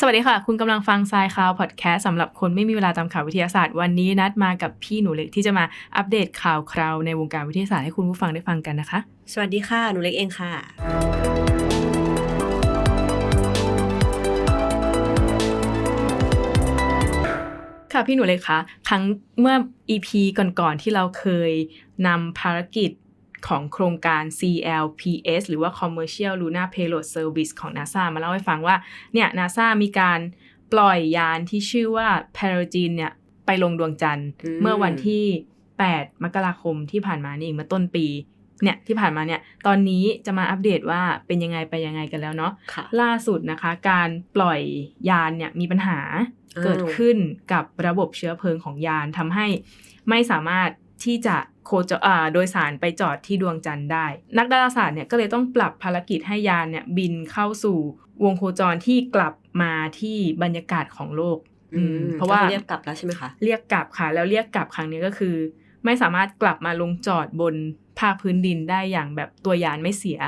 สวัสดีค่ะ คุณกำลังฟังทรายคาวพอดแคสต์สำหรับคนไม่มีเวลาตามข่าววิทยาศาสตร์ วันนี้นัดมากับพี่หนูเล็กที่จะมาอัปเดตข่าวคราวในวงการวิทยาศาสตร์ให้คุณผู้ฟังได้ฟังกันนะคะ สวัสดีค่ะ หนูเล็กเองค่ะ ค่ะพี่หนูเล็กคะครั้งเมื่อ EP ก่อนๆที่เราเคยนำภารกิจ ของโครงการ CLPS หรือว่า Commercial Lunar Payload Service ของ NASA มาเล่าให้ฟังว่าเนี่ย NASA มีการปล่อยยานที่ชื่อว่า p a r a g e n เนี่ยไปลงดวงจันทร์อืมเมื่อวันที่ 8 มกราคมที่ผ่านมานี่เองเมื่อต้นปีเนี่ยที่ผ่านมาเนี่ยตอนนี้จะมาอัปเดตว่าเป็นยังไงไปยังไงกันแล้วเนาะค่ะล่าสุดนะคะ การปล่อยยานเนี่ยมีปัญหาอ้าวเกิดขึ้นกับระบบเชื้อเพลิงของยานทำให้ไม่สามารถที่จะ โคจรอ่าโดยสารไปจอดที่ดวงจันทร์ได้ นักดาราศาสตร์เนี่ยก็เลยต้องปรับภารกิจให้ยานเนี่ยบินเข้าสู่วงโคจรที่กลับมาที่บรรยากาศของโลกอืมเพราะว่าก็คือเรียกกลับแล้วใช่ไหมคะเรียกกลับค่ะ แล้วเรียกกลับครั้งนี้ก็คือ ไม่สามารถกลับมาลงจอดบนภาคพื้นดินได้อย่างแบบตัวยานไม่เสีย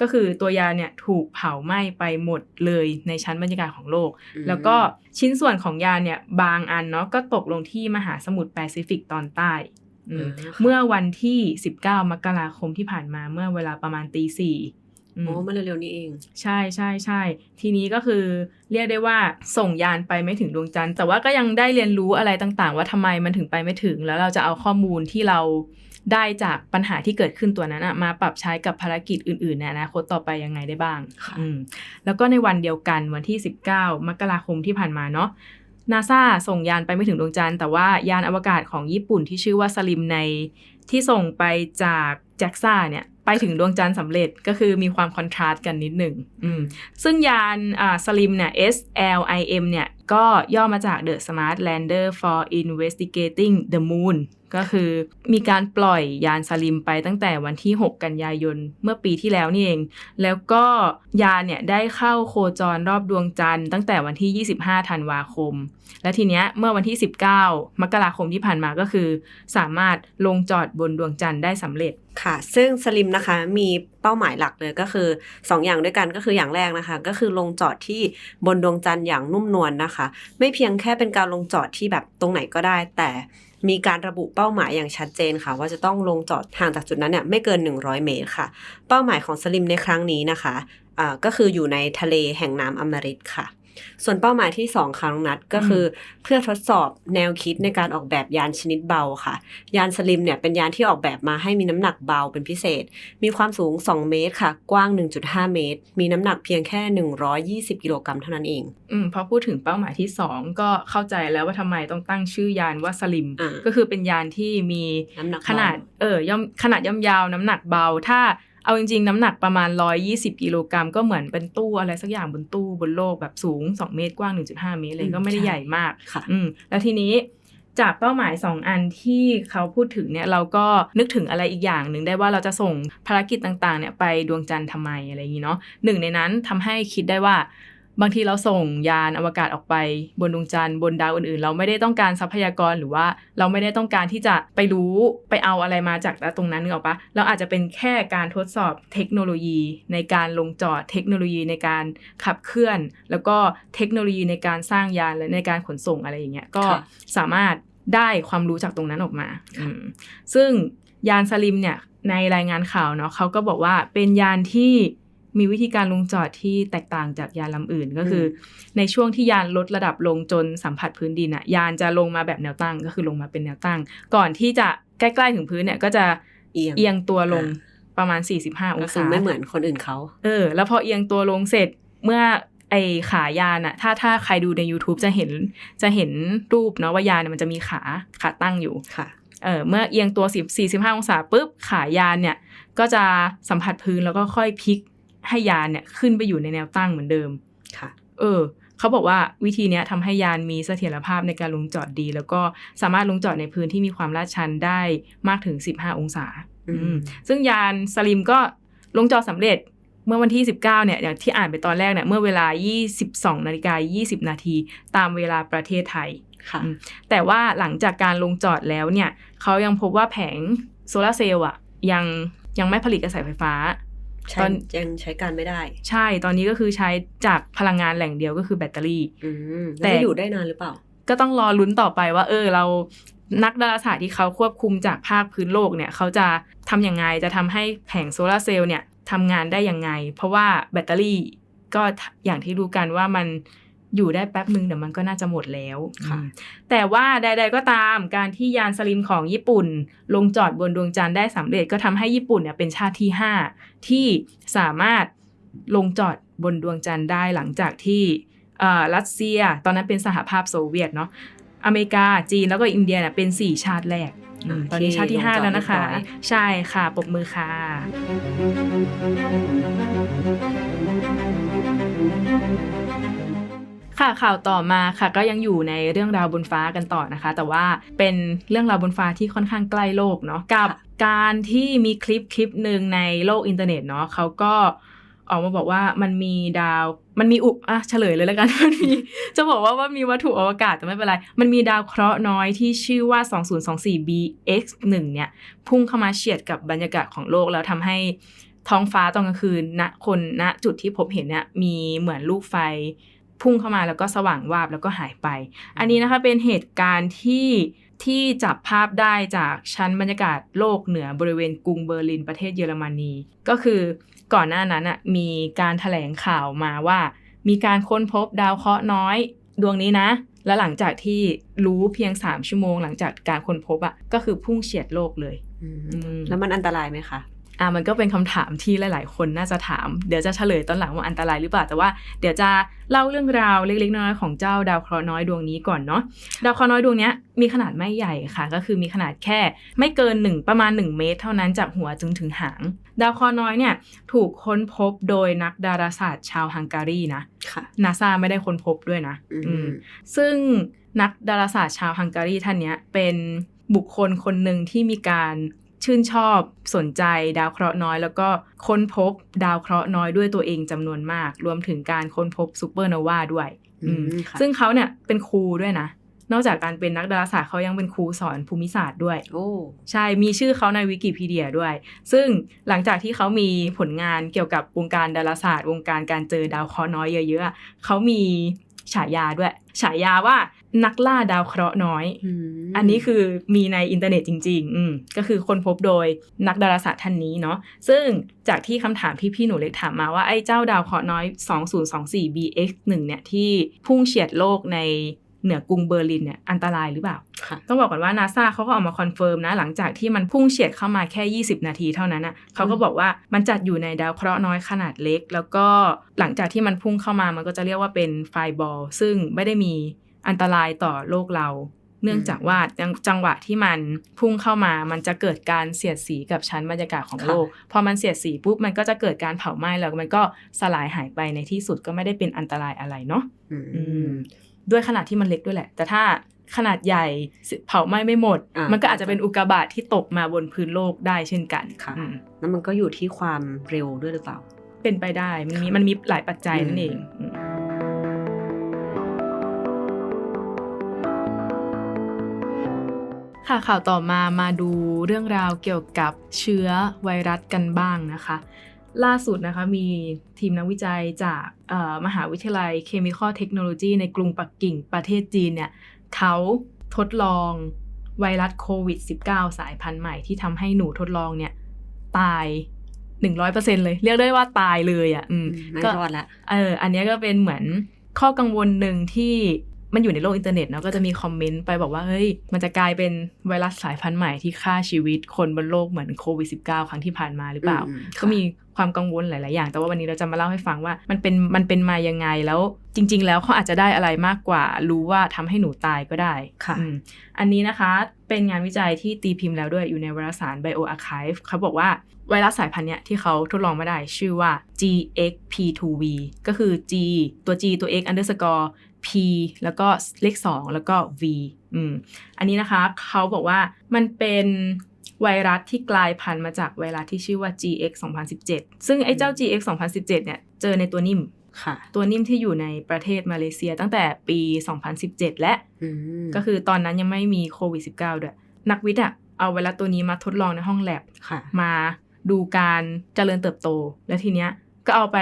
ก็คือตัวยานเนี่ยถูกเผาไหม้ไปหมดเลยในชั้นบรรยากาศของโลกอืมแล้วก็ชิ้นส่วนของยานเนี่ยบางอันเนาะก็ตกลงที่มหาสมุทรแปซิฟิกตอนใต้อืมอ่าค่ะ เมื่อวันที่ 19 มกราคมที่ผ่านมาเมื่อเวลาประมาณตีสี่อืมโอ้มาเร็วๆนี้เอง ใช่ใช่ใช่ทีนี้ก็คือเรียกได้ว่าส่งยานไปไม่ถึงดวงจันทร์แต่ว่าก็ยังได้เรียนรู้อะไรต่างๆ ว่าทำไมมันถึงไปไม่ถึง แล้วเราจะเอาข้อมูลที่เราได้จากปัญหาที่เกิดขึ้นตัวนั้นอะมาปรับใช้กับภารกิจอื่นๆในอนาคตต่อไปยังไงได้บ้างค่ะอืมแล้วก็ในวันเดียวกันวันที่ 19 มกราคมที่ผ่านมาเนาะ นาซาส่งยานไปไม่ถึงดวงจันทร์แต่ว่ายานอวกาศของญี่ปุ่นที่ชื่อว่าสลิมในที่ส่งไปจากแจ็กซ่าเนี่ยไปถึงดวงจันทร์สำเร็จก็คือมีความคอนทราสต์กันนิดหนึ่งซึ่งยานสลิมเนี่ย SLIM เนี่ยก็ย่อมาจาก The Smart Lander for Investigating the Moon ก็คือมีการปล่อยยานสลิมไปตั้งแต่วันที่ 6 กันยายนเมื่อปีที่แล้วนี่เอง แล้วก็ยานเนี่ยได้เข้าโคจรรอบดวงจันทร์ตั้งแต่วันที่ 25 ธันวาคม และทีเนี้ยเมื่อวันที่ 19 มกราคมที่ผ่านมาก็คือ สามารถลงจอดบนดวงจันทร์ได้สำเร็จค่ะ ซึ่งสลิมนะคะมีเป้าหมายหลักเลยก็คือ 2อย่างด้วยกันก็คืออย่างแรกนะคะ ก็คือลงจอดที่บนดวงจันทร์อย่างนุ่มนวลนะคะ ไม่เพียงแค่เป็นการลงจอดที่แบบตรงไหนก็ได้แต่ มีการระบุเป้าหมายอย่างชัดเจนค่ะ ว่าจะต้องลงจอดห่างจากจุดนั้นเนี่ยไม่เกิน 100 เมตรค่ะ เป้าหมายของสลิมในครั้งนี้นะคะก็คืออยู่ในทะเลแห่งน้ำอมฤตค่ะ ส่วนเป้าหมายที่ 2ครั้งนัดก็คืออเพื่อทดสอบแนวคิดในการออกแบบยานชนิดเบาค่ะ ยานสลิมเนี่ยเป็นยานที่ออกแบบมาให้มีน้ำหนักเบาเป็นพิเศษ มีความสูง 2 เมตรค่ะ กว้าง 1.5 เมตร มีน้ำหนักเพียงแค่ 120 กิโลกรัมเท่านั้นเอง อืมพอพูดถึงเป้าหมายที่ 2 ก็เข้าใจแล้วว่าทำไมต้องตั้งชื่อยานว่าสลิมอ่าก็คือเป็นยานที่มีน้ำหนักเบาขนาดเออย่อมขนาดย่อมยาวน้ำหนักเบาถ้า เอาจริงๆ น้ำหนักประมาณ 120 กิโลกรัมก็เหมือนเป็นตู้อะไรสักอย่างบนตู้บนโลกแบบสูง 2 เมตรกว้าง 1.5 เมตรเลยก็ไม่ได้ใหญ่มากค่ะอืมแล้วทีนี้จากเป้าหมาย 2 อันที่เขาพูดถึงเนี่ยเราก็นึกถึงอะไรอีกอย่างหนึ่งได้ว่าเราจะส่งภารกิจต่างๆเนี่ยไปดวงจันทร์ทำไมอะไรอย่างนี้เนาะหนึ่งในนั้นทำให้คิดได้ว่า บางทีเราส่งยานอวกาศออกไป บนดวงจันทร์บนดาวอื่นๆ เราไม่ได้ต้องการทรัพยากรหรือว่าเราไม่ได้ต้องการที่จะไปรู้ไปเอาอะไรมาจากตรงนั้นนึกออกปะเราอาจจะเป็นแค่การทดสอบเทคโนโลยี ในการลงจอดเทคโนโลยีในการขับเคลื่อน แล้วก็เทคโนโลยีในการสร้างยานและในการขนส่งอะไรอย่างเงี้ยก็ค่ะสามารถได้ความรู้จากตรงนั้นออกมาอืมซึ่งยานสลิมเนี่ยในรายงานข่าวเนาะเขาก็บอกว่าเป็นยานที่ มีวิธีการลงจอดที่แตกต่างจากยานลำอื่นก็คืออในช่วงที่ยานลดระดับลงจนสัมผัสพื้นดินอะยานจะลงมาแบบแนวตั้งก็คือลงมาเป็นแนวตั้ง ก่อนที่จะใกล้ๆถึงพื้นเนี่ยก็จะเอียงเอียงตัวลงอ่ประมาณ 45 องก็คือศาไม่เหมือนคนอื่นเขา เออ แล้วพอเอียงตัวลงเสร็จเมื่อไอขายานอะถ้าถ้าใครดูใน YouTube จะเห็นจะเห็นรูปเนาะว่ายานเนี่ยมันจะมีขาขาตั้งอยู่ค่ะเออเมื่อเอียงตัว10 45 องศาปุ๊บขายานเนี่ย ก็จะสัมผัสพื้นแล้วก็ค่อยพลิก ให้ยานเนี่ยขึ้นไปอยู่ในแนวตั้งเหมือนเดิมค่ะ เออเขาบอกว่าวิธีเนี้ยทำให้ยานมีเสถียรภาพในการลงจอดดี แล้วก็สามารถลงจอดในพื้นที่มีความลาดชันได้มากถึง 15 องศาอืมอืมซึ่งยานสลิมก็ลงจอดสำเร็จเมื่อวันที่ 19 เนี่ยอย่างที่อ่านไปตอนแรกเนี่ยเมื่อเวลา 22นาฬิกา20 นาทีตามเวลาประเทศไทยค่ะอืมแต่ว่าหลังจากการลงจอดแล้วเนี่ยเขายังพบว่าแผงโซลาร์เซลล์อะยังยังไม่ผลิตกระแสไฟฟ้าใช้ ตอนยังใช้การไม่ได้ ใช่ตอนนี้ก็คือใช้จากพลังงานแหล่งเดียวก็คือแบตเตอรี่อืมแต่แต่อยู่ได้นานหรือเปล่า ก็ต้องรอลุ้นต่อไปว่า เออเรานักดาราศาสตร์ที่เขาควบคุมจากภาคพื้นโลกเนี่ย เขาจะทำยังไงจะทำให้แผงโซลาร์เซลล์เนี่ยทำงานได้ยังไง เพราะว่าแบตเตอรี่ก็อย่างที่รู้กันว่ามัน อยู่ได้แป๊บนึงเดี๋ยวมันก็น่าจะหมดแล้วค่ะอืมแต่ว่าใด ๆ ก็ตามการที่ยานสลิมของญี่ปุ่น ลงจอดบนดวงจันทร์ได้สำเร็จก็ทำให้ญี่ปุ่นเนี่ยเป็นชาติที่ 5 ที่สามารถลงจอดบนดวงจันทร์ได้หลังจากที่เอ่อรัสเซีย ตอนนั้นเป็นสหภาพโซเวียตเนาะอเมริกาจีนแล้วก็อินเดียเนี่ยเป็น 4 ชาติแรกอืมอ่าตอนนี้ที่ชาติที่ลงจอด5แล้วนะคะเรียบร้อยใช่ค่ะปรบมือค่ะ ค่ะข่าวต่อมาค่ะก็ยังอยู่ในเรื่องราวบนฟ้ากันต่อนะคะ แต่ว่าเป็นเรื่องราวบนฟ้าที่ค่อนข้างใกล้โลกเนาะกับค่ะการที่มีคลิปคลิปหนึ่งในโลกอินเทอร์เน็ตเนาะเขาก็ออกมาบอกว่ามันมีดาวมันมีอุอะเฉลยเลยแล้วกันมันมีจะบอกว่าว่ามีวัตถุอวกาศแต่ไม่เป็นไร มันมีดาวเคราะห์น้อยที่ชื่อว่า 2024 BX1 เนี่ย พุ่งเข้ามาเฉียดกับบรรยากาศของโลกแล้วทำให้ท้องฟ้าตอนกลางคืนณคนณจุดที่พบเห็นเนี่ยมีเหมือนลูกไฟ พุ่งเข้ามาแล้วก็สว่างวาบแล้วก็หายไป อันนี้นะคะเป็นเหตุการณ์ที่ที่จับภาพได้จากชั้นบรรยากาศโลกเหนือบริเวณกรุงเบอร์ลินประเทศเยอรมนี ก็คือก่อนหน้านั้นอะมีการแถลงข่าวมาว่า มีการค้นพบดาวเคราะห์น้อยดวงนี้นะ และหลังจากที่รู้เพียง 3 ชั่วโมง หลังจากการค้นพบอะก็คือพุ่งเฉียดโลกเลยอืมอืมแล้วมันอันตรายไหมคะ อะมันก็เป็นคำถามที่หลาย ๆ คนน่าจะถาม เดี๋ยวจะเฉลยตอนหลังว่าอันตรายหรือเปล่า แต่ว่าเดี๋ยวจะเล่าเรื่องราวเล็ก ๆ น้อย ๆ ของเจ้าดาวเคราะห์น้อยดวงนี้ก่อนเนาะ ดาวเคราะห์น้อยดวงเนี้ยมีขนาดไม่ใหญ่ค่ะ ก็คือมีขนาดแค่ไม่เกิน 1 ประมาณ 1 เมตร เท่านั้นจากหัวจนถึงหาง ดาวเคราะห์น้อยเนี่ยถูกค้นพบโดยนักดาราศาสตร์ชาวฮังการีนะค่ะนาซาไม่ได้ค้นพบด้วยนะ อืมอืมซึ่งนักดาราศาสตร์ชาวฮังการีท่านเนี้ยเป็นบุคคลคนหนึ่งที่มีการ ชื่นชอบสนใจดาวเคราะห์น้อย แล้วก็ค้นพบดาวเคราะห์น้อยด้วยตัวเองจำนวนมาก รวมถึงการค้นพบซูเปอร์โนวาด้วยอืมอืมค่ะซึ่งเขาเนี่ยเป็นครูด้วยนะ นอกจากการเป็นนักดาราศาสตร์เขายังเป็นครูสอนภูมิศาสตร์ด้วยโอ้ใช่มีชื่อเขาในวิกิพีเดียด้วย ซึ่งหลังจากที่เขามีผลงานเกี่ยวกับวงการดาราศาสตร์ วงการการเจอดาวเคราะห์น้อยเยอะๆอะเขามีฉายาด้วย ฉายาว่า นักล่าดาวเคราะห์น้อยมอันนี้คือมีในอินเทอร์เน็ตจริงๆอืมก็คือคนพบโดยนักดาราศาสตร์ท่านนี้เนาะ ซึ่งจากที่คำถามที่พี่หนูเล็กถามมาว่าไอ้เจ้าดาวเคราะห์น้อย 2024 BX1 เนี่ยที่พุ่งเฉียดโลกในเหนือกรุงเบอร์ลินเนี่ยอันตรายหรือเปล่าค่ะต้องบอกก่อนว่านาซาเขาก็ออกมาคอนเฟิร์มนะ หลังจากที่มันพุ่งเฉียดเข้ามาแค่ 20 นาทีเท่านั้นนะเขาก็บอกว่ามันจัดอยู่ในดาวเคราะห์น้อยขนาดเล็ก แล้วก็หลังจากที่มันพุ่งเข้ามามันก็จะเรียกว่าเป็นไฟบอลซึ่งไม่ได้มี อันตรายต่อโลกเรา เนื่องจากว่าจังจังหวะที่มันพุ่งเข้ามามันจะเกิดการเสียดสีกับชั้นบรรยากาศของโลก พอมันเสียดสีปุ๊บมันก็จะเกิดการเผาไหม้แล้วมันก็สลายหายไปในที่สุดก็ไม่ได้เป็นอันตรายอะไรเนาะอือืมมด้วยขนาดที่มันเล็กด้วยแหละ แต่ถ้าขนาดใหญ่เผาไหม้ไม่หมดอ่ามัมันก็อาจจะเป็นอุกกาบาตที่ตกมาบนพื้นโลกได้เช่นกันค่ะอืมแล้วมันก็อยู่ที่ความเร็วด้วยหรือเปล่า เป็นไปได้มันมีมันมีหลายปัจจัยนั่นเอง ค่ะข่าวต่อมามาดูเรื่องราวเกี่ยวกับเชื้อไวรัสกันบ้างนะคะ ล่าสุดนะคะมีทีมนักวิจัยจากเอ่อมหาวิทยาลัย Chemical Technology ในกรุงปักกิ่งประเทศจีนเนี่ยเขาทดลองไวรัสโควิด -19 สายพันธุ์ใหม่ที่ทำให้หนูทดลองเนี่ยตาย100%เลย เรียกได้ว่าตายเลยอะ่ะ อืมไม่ก็รอดละเออ อันเนี้ยก็เป็นเหมือนข้อกังวลหนึ่งที่ มันอยู่ในโลกอินเทอร์เน็ตเนาะก็จะมีคอมเมนต์ไปบอกว่าเฮ้ยมันจะกลายเป็นไวรัสสายพันธุ์ใหม่ที่ฆ่าชีวิตคนบนโลกเหมือนโควิด -19 ครั้งที่ผ่านมาหรือเปล่าอืมค่ะก็มีความกังวลหลาย ๆ อย่าง แต่ว่าวันนี้เราจะมาเล่าให้ฟังว่ามันเป็นมันเป็นมายังไงแล้วจริง ๆ แล้วเขาอาจจะได้อะไรมากกว่า รู้ว่าทำให้หนูตายก็ได้ค่ะอืมอันนี้นะคะเป็นงานวิจัยที่ตีพิมพ์แล้วด้วยอยู่ในวารสาร bioarchive เขาบอกว่าไวรัสสายพันธุ์เนี้ยที่เขาทดลองมาได้ชื่อว่า GXP2V ก็คือ G ตัว G ตัว X underscore P แล้วก็เลข 2 แล้วก็ V อืมอันนี้นะคะเขาบอกว่ามันเป็นไวรัสที่กลายพันธุ์มาจากไวรัสที่ชื่อว่า GX 2017 ซึ่งไอ้เจ้า GX 2017เนี่ยเจอในตัวนิ่มค่ะตัวนิ่มที่อยู่ในประเทศมาเลเซียตั้งแต่ปี 2017 และอืมก็คือตอนนั้นยังไม่มีโควิด -19 ด้วย นักวิทย์อะเอาไวรัสตัวนี้มาทดลองในห้องแลบค่ะมาดูการเจริญเติบโต แล้วทีเนี้ย ก็เอาไป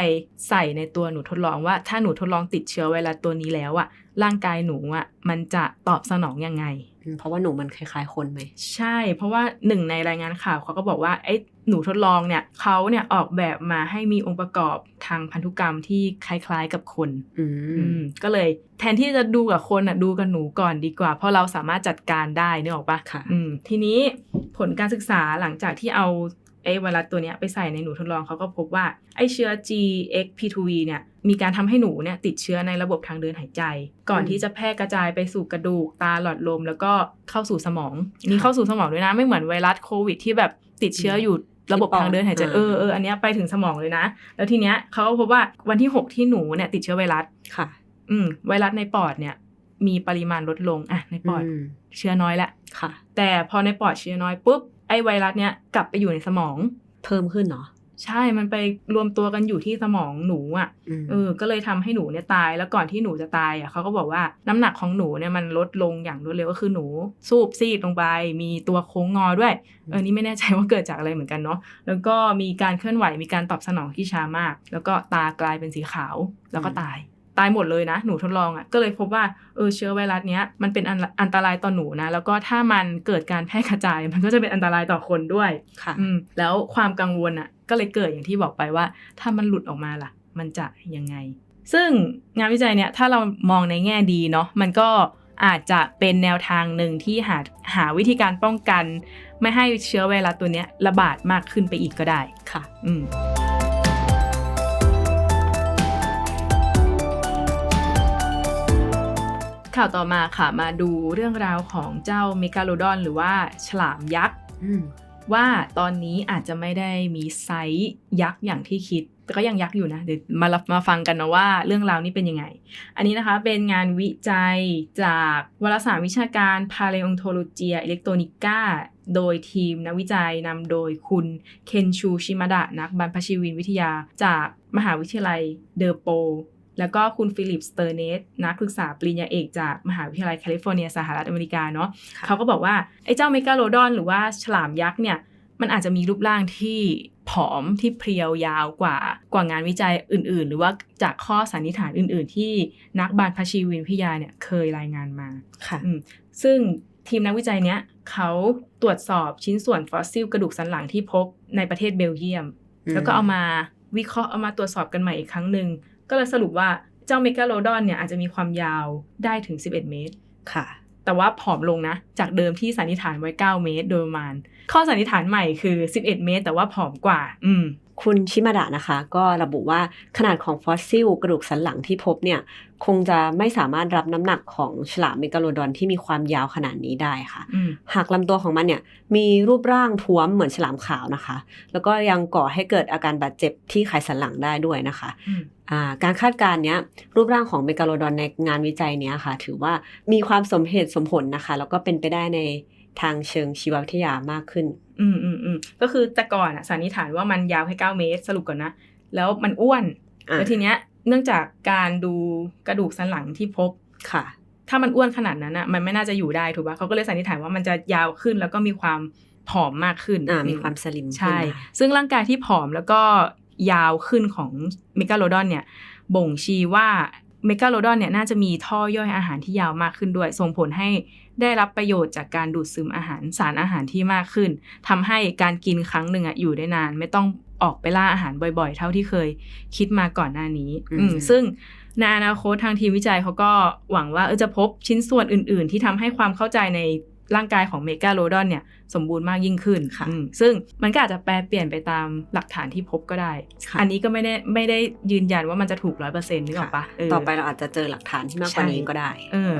ใส่ในตัวหนูทดลองว่า ถ้าหนูทดลองติดเชื้อไวรัสตัวนี้แล้วอะร่างกายหนูอะมันจะตอบสนองยังไงอืมเพราะว่าหนูมันคล้ายๆคนไหมใช่ เพราะว่าหนึ่งในรายงานข่าวเขาก็บอกว่าไอ้หนูทดลองเนี่ยเขาเนี่ยออกแบบมาให้มีองค์ประกอบทางพันธุกรรมที่คล้ายๆกับคนอือืมมก็เลย แทนที่จะดูกับคนอะดูกับหนูก่อนดีกว่า เพราะเราสามารถจัดการได้นึกออกปะค่ะอืมทีนี้ผลการศึกษาหลังจากที่เอาไอ้ไวรัสตัวเนี้ยไปใส่ในหนูทดลองเขาก็พบว่าไอ้เชื้อ GXP2V เนี่ยมีการทำให้หนูเนี่ยติดเชื้อในระบบทางเดินหายใจ ก่อนอืมที่จะแพร่กระจายไปสู่กระดูกตาหลอดลม แล้วก็เข้าสู่สมองนี่เข้าสู่สมองด้วยนะไม่เหมือนไวรัสโควิด ที่แบบติดเชื้ออยู่ระบบทางเดินหายใจเออเอออันเนี้ยไปถึงสมองเลยนะ แล้วทีเนี้ยเขาก็พบว่าวันที่ 6 ที่หนูเนี่ยติดเชื้อไวรัสค่ะ อืมไวรัสในปอดเนี่ย มีปริมาณลดลงอะในปอดมเชื้อน้อยละค่ะ แต่พอในปอดเชื้อน้อยปุ๊บ ไอไวรัสเนี่ยกลับไปอยู่ในสมอง เพิ่มขึ้นเนาะใช่ มันไปรวมตัวกันอยู่ที่สมองหนูอะมเออ ก็เลยทำให้หนูเนี่ยตาย แล้วก่อนที่หนูจะตายอะเขาก็บอกว่าน้ำหนักของหนูเนี่ยมันลดลงอย่างรวดเร็วก็คือหนูสูบซีดลงไป มีตัวโค้งงอด้วย เออ นี่ไม่แน่ใจว่าเกิดจากอะไรเหมือนกันเนาะ แล้วก็มีการเคลื่อนไหว มีการตอบสนองที่ช้ามาก แล้วก็ตากลายเป็นสีขาว แล้วก็ตาย ตายหมดเลยนะ หนูทดลองอะ่ะก็เลยพบว่าเออเชื้อไวรัสเนี้ยมันเป็นอันอันตรายต่อหนูนะแล้วก็ถ้ามันเกิดการแพร่กระจาย มันก็จะเป็นอันตรายต่อคนด้วยค่ะอืมแล้วความกังวลอะ่ะก็เลยเกิดอย่างที่บอกไปว่า ถ้ามันหลุดออกมาล่ะ มันจะยังไง ซึ่งงานวิจัยเนี่ยถ้าเรามองในแง่ดีเนาะมันก็อาจจะเป็นแนวทางหนึ่งที่หาหาวิธีการป้องกัน ไม่ให้เชื้อไวรัสตัวเนี้ยระบาดมากขึ้นไปอีกก็ได้ค่ะ อืม ข่าวต่อมาค่ะ มาดูเรื่องราวของเจ้าเมกาโลดอน หรือว่าฉลามยักษ์อืมว่าตอนนี้อาจจะไม่ได้มีไซส์ยักษ์อย่างที่คิด แต่ก็ยังยักษ์อยู่นะ เดี๋ยวมารับมาฟังกันนะว่าเรื่องราวนี้เป็นยังไง อันนี้นะคะเป็นงานวิจัยจากวารสารวิชาการ Paleontologia Electronica โดยทีมนักวิจัยนำโดยคุณเคนชูชิมาดะนักบรรพชีวินวิทยาจากมหาวิทยาลัยเดอโป แล้วก็คุณฟิลิปสเตอร์เนสนักศึกษาปริญญาเอกจากมหาวิทยาลัยแคลิฟอร์เนียสหรัฐอเมริกาเนาะค่ะเขาก็บอกว่า ไอ้เจ้าเมกาโลดอนหรือว่าฉลามยักษ์เนี่ย มันอาจจะมีรูปร่างที่ผอมที่เพรียวยาวกว่ากว่างานวิจัยอื่น ๆ หรือว่าจากข้อสันนิษฐานอื่น ๆ ที่นักบาลพชีวินวิทยาเนี่ยเคยรายงานมาค่ะอืมซึ่งทีมนักวิจัยเนี้ยเขาตรวจสอบชิ้นส่วนฟอสซิลกระดูกสันหลังที่พบในประเทศเบลเยียม แล้วก็เอามาวิเคราะห์เอามาตรวจสอบกันใหม่อีกครั้งหนึ่ง ก็เลยสรุปว่าเจ้าเมกาโลดอนเนี่ยอาจจะมีความยาวได้ถึง 11 เมตรค่ะ แต่ว่าผอมลงนะ จากเดิมที่สันนิษฐานไว้ 9 เมตรโดยประมาณ ข้อสันนิษฐานใหม่คือ 11 เมตร แต่ว่าผอมกว่า อืม คุณชิมาดะนะคะ ก็ระบุว่าขนาดของฟอสซิลกระดูกสันหลังที่พบเนี่ย คงจะไม่สามารถรับน้ำหนักของฉลามเมกาโลดอนที่มีความยาวขนาดนี้ได้ค่ะอืมหากลำตัวของมันเนี่ยมีรูปร่างท้วมเหมือนฉลามขาวนะคะ แล้วก็ยังก่อให้เกิดอาการบาดเจ็บที่ไขสันหลังได้ด้วยนะคะอืมอ่าการคาดการณ์เนี้ยรูปร่างของเมกาโลดอนในงานวิจัยเนี้ยค่ะ ถือว่ามีความสมเหตุสมผลนะคะ แล้วก็เป็นไปได้ในทางเชิงชีววิทยามากขึ้น อืมอืมอืมก็คือแต่ก่อนอะสันนิษฐานว่ามันยาวแค่9เมตรสรุปก่อนนะ แล้วมันอ้วนอะแล้วทีเนี้ย เนื่องจากการดูกระดูกสันหลังที่พบค่ะ ถ้ามันอ้วนขนาดนั้นอะมันไม่น่าจะอยู่ได้ถูกปะเขาก็เลยสันนิษฐานว่ามันจะยาวขึ้นแล้วก็มีความผอมมากขึ้นอ่ามีอืความสลิมใช่ขึ้นนะคะซึ่งร่างกายที่ผอมแล้วก็ยาวขึ้นของเมกาโลดอนเนี่ย บ่งชี้ว่าเมกาโลดอนเนี่ยน่าจะมีท่อย่อยอาหารที่ยาวมากขึ้นด้วย ส่งผลให้ ได้รับประโยชน์จากการดูดซึมอาหารสารอาหารที่มากขึ้นทำให้การกินครั้งหนึ่งอะอยู่ได้นาน ไม่ต้องออกไปล่าอาหารบ่อยๆ เท่าที่เคยคิดมาก่อนหน้านี้อืมซึ่งในอนาคตทางทีมวิจัยเขาก็หวังว่าเออจะพบชิ้นส่วนอื่น ๆ ที่ทำให้ความเข้าใจในร่างกายของเมกาโลดอนเนี่ยสมบูรณ์มากยิ่งขึ้นค่ะอืมซึ่งมันก็อาจจะแปลเปลี่ยนไปตามหลักฐานที่พบก็ได้ค่ะอันนี้ก็ไม่ได้ไม่ได้ยืนยันว่ามันจะถูกร้อยเปอร์เซ็นต์นึกออกปะเต่อไปเราอาจจะเจอหลักฐานที่มากกว่านี้ใช่ก็ได้ เออ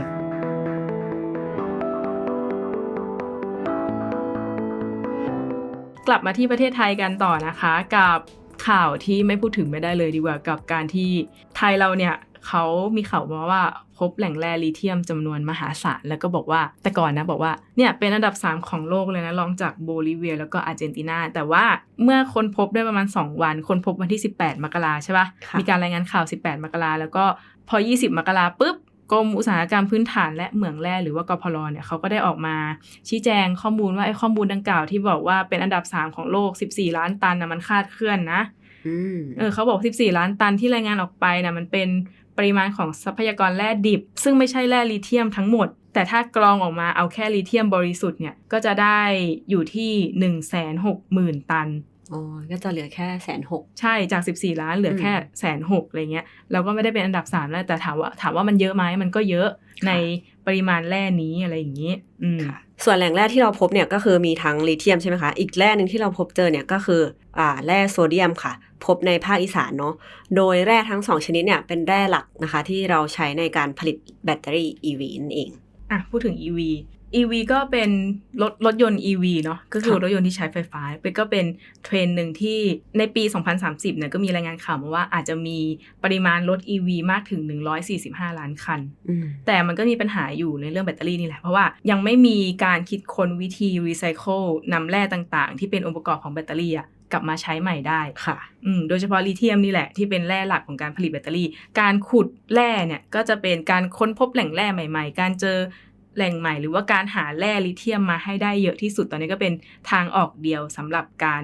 กลับมาที่ประเทศไทยกันต่อนะคะ กับข่าวที่ไม่พูดถึงไม่ได้เลยดีกว่ากับการที่ไทยเราเนี่ยเขามีข่าวมาว่าพบแหล่งแร่ลิเทียมจำนวนมหาศาลแล้วก็บอกว่าแต่ก่อนนะบอกว่าเนี่ยเป็นอันดับ 3 ของโลกเลยนะรองจากโบลิเวีย แล้วก็อาร์เจนตินา แต่ว่าเมื่อคนพบได้ประมาณ 2 วัน คนพบวันที่ 18 มกราใช่ปะค่ะ มีการรายงานข่าว 18 มกราแล้วก็พอ 20 มกราปุ๊บ กรมอุตสาหกรรมพื้นฐานและเหมืองแร่หรือว่ากพลเนี่ยเขาก็ได้ออกมาชี้แจงข้อมูลว่าไอ้ข้อมูลดังกล่าวที่บอกว่าเป็นอันดับ 3 ของโลก 14 ล้านตันนะมันคลาดเคลื่อนนะอืมเออเขาบอก 14 ล้านตันที่รายงานออกไปนะมันเป็นปริมาณของทรัพยากรแร่ดิบ ซึ่งไม่ใช่แร่ลิเธียมทั้งหมด แต่ถ้ากรองออกมาเอาแค่ลิเธียมบริสุทธิ์เนี่ยก็จะได้อยู่ที่ 160,000 ตัน อ๋อ ก็จะเหลือแค่แสนหกใช่จาก 14 ล้านเหลือแค่แสนหกอะไรเงี้ยเราก็ไม่ได้เป็นอันดับสามแล้วแต่ถามว่าถามว่ามันเยอะไหมมันก็เยอะในปริมาณแร่นี้อะไรอย่างนี้อืมส่วนแหล่งแร่ที่เราพบเนี่ยก็คือมีทั้งลิเธียมใช่ไหมคะ อีกแร่หนึ่งที่เราพบเจอเนี่ยก็คืออ่าแร่โซเดียมค่ะ พบในภาคอีสานเนาะโดยแร่ทั้งสองชนิดเนี่ยเป็นแร่หลักนะคะที่เราใช้ในการผลิตแบตเตอรี่ EV นั่นเองอะพูดถึง EV EV ก็เป็นรถรถยนต์ EV เนาะก็คือครับรถยนต์ที่ใช้ไฟฟ้าเป็นก็เป็นเทรนด์หนึ่งที่ในปี 2030เนี่ยก็มีรายงานข่าวมาว่าอาจจะมีปริมาณรถ EV มากถึง 145 ล้านคันอืมแต่มันก็มีปัญหาอยู่ในเรื่องแบตเตอรี่นี่แหละ เพราะว่ายังไม่มีการคิดค้นวิธีรีไซเคิลนำแร่ต่างๆ ที่เป็นองค์ประกอบของแบตเตอรี่อะกลับมาใช้ใหม่ได้ค่ะอืมโดยเฉพาะลิเธียมนี่แหละที่เป็นแร่หลักของการผลิตแบตเตอรี่ การขุดแร่เนี่ยก็จะเป็นการค้นพบแหล่งแร่ใหม่ ๆ การเจอ แหล่งใหม่หรือว่าการหาแร่ลิเธียมมาให้ได้เยอะที่สุดตอนนี้ก็เป็นทางออกเดียวสำหรับการ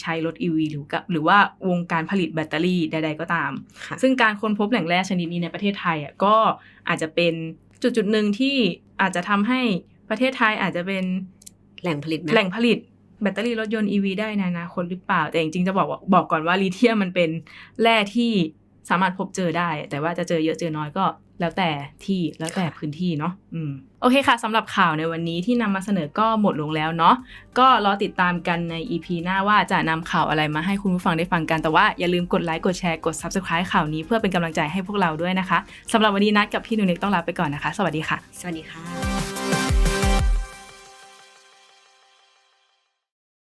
ใช้รถ EV หรือกับหรือว่าวงการผลิตแบตเตอรี่ใด ๆ ก็ตามค่ะซึ่งการค้นพบแหล่งแร่ชนิดนี้ในประเทศไทยอะก็อาจจะเป็นจุดจุดๆหนึ่งที่อาจจะทำให้ประเทศไทยอาจจะเป็นแหล่งผลิตไหมแหล่งผลิตแบตเตอรี่รถยนต์ EV ได้ในอนาคตหรือเปล่า แต่จริงๆจะบอกว่าบอกก่อนว่าลิเธียมมันเป็นแร่ที่สามารถพบเจอได้ แต่ว่าจะเจอเยอะเจอน้อยก็ แล้วแต่ที่แล้วแต่พื้นที่เนาะอืมโอเคค่ะสำหรับข่าวในวันนี้ที่นำมาเสนอก็หมดลงแล้วเนาะก็รอติดตามกันใน EP หน้าว่าจะนำข่าวอะไรมาให้คุณผู้ฟังได้ฟังกันแต่ว่าอย่าลืมกดไลค์กดแชร์กด Subscribe ข่าวนี้เพื่อเป็นกำลังใจให้พวกเราด้วยนะคะสำหรับวันนี้นัดกับพี่นุนิกต้องลาไปก่อนนะคะ สวัสดีค่ะ สวัสดีค่ะ